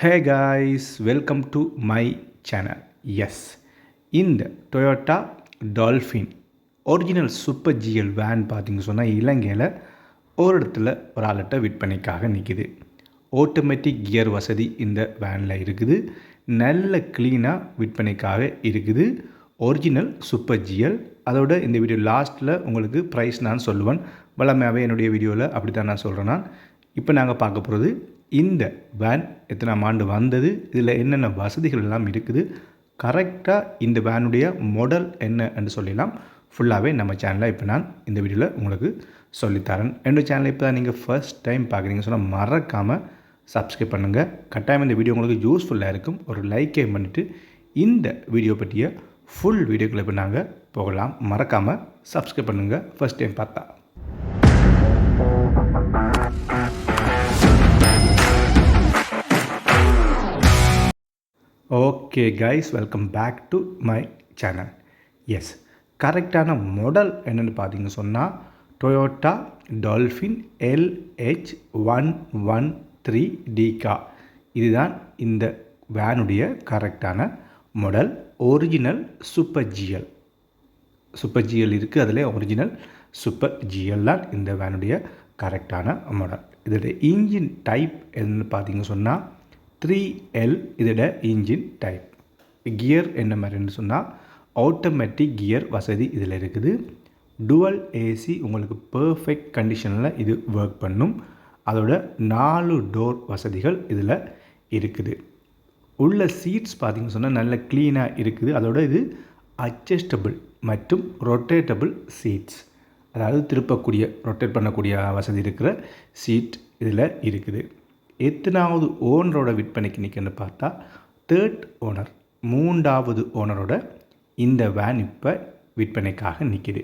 Hey guys welcome to my channel yes இந்த Toyota Dolphin original super GL van பார்த்திங்க சொன்னால் இலங்கையில் ஒரு இடத்துல ஒரு ஆள்கிட்ட விற்பனைக்காக நிற்கிது ஆட்டோமேட்டிக் கியர் வசதி இந்த வேனில் இருக்குது. நல்ல க்ளீனாக விற்பனைக்காக இருக்குது. ஒரிஜினல் சூப்பர் ஜிஎல் அதோட இந்த வீடியோ லாஸ்ட்டில் உங்களுக்கு ப்ரைஸ் நான் சொல்லுவேன். வளமையாகவே என்னுடைய வீடியோவில் அப்படி தான் நான் சொல்கிறேன் நான். இப்போ நாங்கள் பார்க்க போகிறது இந்த வேன் எத்தனாம் ஆண்டு வந்தது இதில் என்னென்ன வசதிகள் எல்லாம் இருக்குது கரெக்டாக இந்த வேனுடைய மாடல் என்ன என்று சொல்லலாம் ஃபுல்லாகவே நம்ம சேனலில் இப்போ நான் இந்த வீடியோவில் உங்களுக்கு சொல்லித்தரேன். என்னோட சேனலை இப்போ தான் நீங்கள் ஃபர்ஸ்ட் டைம் பார்க்குறீங்க சொன்னால் மறக்காமல் சப்ஸ்கிரைப் பண்ணுங்கள் கட்டாயம் இந்த வீடியோ உங்களுக்கு யூஸ்ஃபுல்லாக இருக்கும். ஒரு லைக்கே பண்ணிவிட்டு இந்த வீடியோ பற்றிய ஃபுல் வீடியோக்களை இப்போ நாங்கள் போகலாம். மறக்காமல் சப்ஸ்கிரைப் பண்ணுங்கள் ஃபர்ஸ்ட் டைம் பார்த்தா. Okay guys welcome back to my channel yes கரெக்டான மாடல் என்னென்னு பார்த்தீங்க சொன்னால் Toyota Dolphin LH one one three Digha இதுதான் இந்த வேனுடைய கரெக்டான model original super GL super GL இருக்குது அதில் ஒரிஜினல் சூப்பர் ஜிஎல் தான் இந்த வேனுடைய கரெக்டான மாடல் இதோட இன்ஜின் டைப் என்னென்னு பார்த்தீங்க சொன்னால் த்ரீ எல் இதோட இன்ஜின் டைப் கியர் என்ன மாதிரின்னு சொன்னால் ஆட்டோமேட்டிக் கியர் வசதி இதில் இருக்குது. டுவல் ஏசி உங்களுக்கு பர்ஃபெக்ட் கண்டிஷனில் இது ஒர்க் பண்ணும். அதோட நாலு டோர் வசதிகள் இதில் இருக்குது. உள்ள சீட்ஸ் பார்த்திங்க சொன்னால் நல்ல க்ளீனாக இருக்குது. அதோட இது அட்ஜஸ்டபிள் மற்றும் ரொட்டேட்டபிள் சீட்ஸ் அதாவது திருப்பக்கூடிய ரொட்டேட் பண்ணக்கூடிய வசதி இருக்கிற சீட் இதில் இருக்குது. எத்தனாவது ஓனரோட விற்பனைக்கு நிற்குன்னு பார்த்தா தேர்ட் ஓனர் மூன்றாவது ஓனரோட இந்த வேன் இப்போ விற்பனைக்காக நிற்கிது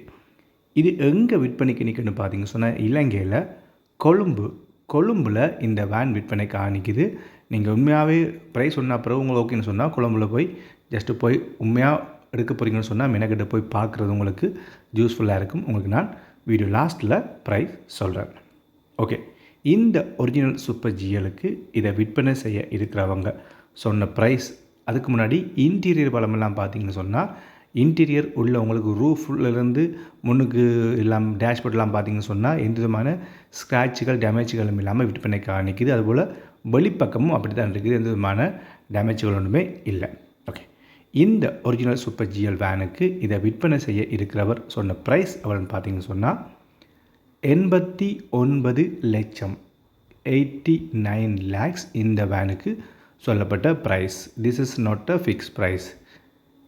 இது எங்கே விற்பனைக்கு நிற்குன்னு பார்த்தீங்க சொன்னால் இலங்கையில் கொழும்பு கொழும்பில் இந்த வேன் விற்பனைக்காக நிற்கிது நீங்கள் உண்மையாகவே ப்ரைஸ் சொன்ன பிறகு உங்களுக்கு ஓகேன்னு சொன்னால் கொழும்புல போய் ஜஸ்ட்டு போய் உண்மையாக எடுக்க போகிறீங்கன்னு சொன்னால் மெனக்கிட்ட போய் பார்க்குறது உங்களுக்கு யூஸ்ஃபுல்லாக இருக்கும். உங்களுக்கு நான் வீடியோ லாஸ்ட்டில் ப்ரைஸ் சொல்கிறேன் ஓகே இந்த ஒரிஜினல் சூப்பர் ஜிஎலுக்கு இதை விற்பனை செய்ய இருக்கிறவங்க சொன்ன ப்ரைஸ் அதுக்கு முன்னாடி இன்டீரியர் பலமெல்லாம் பார்த்தீங்கன்னு சொன்னால் இன்டீரியர் உள்ள உங்களுக்கு ரூஃப்லேருந்து முன்னுக்கு எல்லாம் டேஷ்போர்ட்லாம் பார்த்தீங்கன்னு சொன்னால் எந்த விதமான ஸ்க்ராட்சுகள் டேமேஜ்களும் இல்லாமல் விற்பனைக்காக நிற்கிது அதுபோல் வெளிப்பக்கமும் அப்படி தான் இருக்குது. எந்த விதமான டேமேஜ்கள் ஒன்றுமே இல்லை. ஓகே இந்த ஒரிஜினல் சூப்பர் ஜிஎல் வேனுக்கு இதை விற்பனை செய்ய இருக்கிறவர் சொன்ன ப்ரைஸ் எவ்வளோன்னு பார்த்தீங்கன்னு சொன்னால் எண்பத்தி ஒன்பது லட்சம் எயிட்டி நைன் லேக்ஸ் இந்த வேனுக்கு சொல்லப்பட்ட price this is not a fix price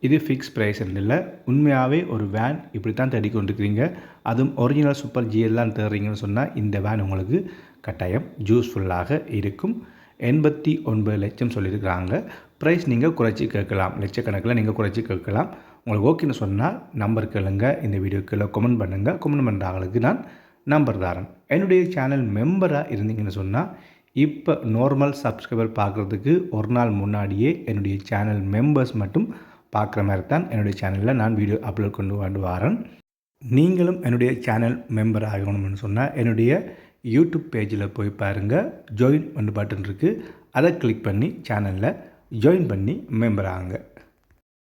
இது ஃபிக்ஸ் ப்ரைஸ் இல்லை. உண்மையாகவே ஒரு வேன் இப்படி தான் தேடி கொண்டிருக்கிறீங்க அதுவும் ஒரிஜினல் சூப்பர் ஜிஎல்லாம் தேடுறீங்கன்னு சொன்னால் இந்த வேன் உங்களுக்கு கட்டாயம் யூஸ்ஃபுல்லாக இருக்கும். எண்பத்தி ஒன்பது லட்சம் சொல்லியிருக்கிறாங்க. ப்ரைஸ் நீங்கள் குறைச்சி கேட்கலாம். லட்சக்கணக்கில் நீங்கள் குறைச்சி கேட்கலாம். உங்களுக்கு ஓகேன்னு சொன்னால் நம்பர் கேளுங்க. இந்த வீடியோக்குள்ளே கமெண்ட் பண்ணுங்கள் கமெண்ட் பண்ணுறவங்களுக்கு நான் நம்பர் தாரன் என்னுடைய சேனல் மெம்பராக இருந்தீங்கன்னு சொன்னால் இப்போ நார்மல் சப்ஸ்கிரைபர் பார்க்குறதுக்கு ஒரு நாள் முன்னாடியே என்னுடைய சேனல் மெம்பர்ஸ் மட்டும் பார்க்குற மாதிரி தான் என்னுடைய சேனலில் நான் வீடியோ அப்லோட் கொண்டு வந்து வரேன். நீங்களும் என்னுடைய சேனல் மெம்பர் ஆகணும்னு சொன்னால் என்னுடைய யூடியூப் பேஜில் போய் பாருங்கள் ஜாயின் பண்ணு பட்டன் இருக்குது அதை கிளிக் பண்ணி சேனலில் ஜாயின் பண்ணி மெம்பர் ஆகுங்க.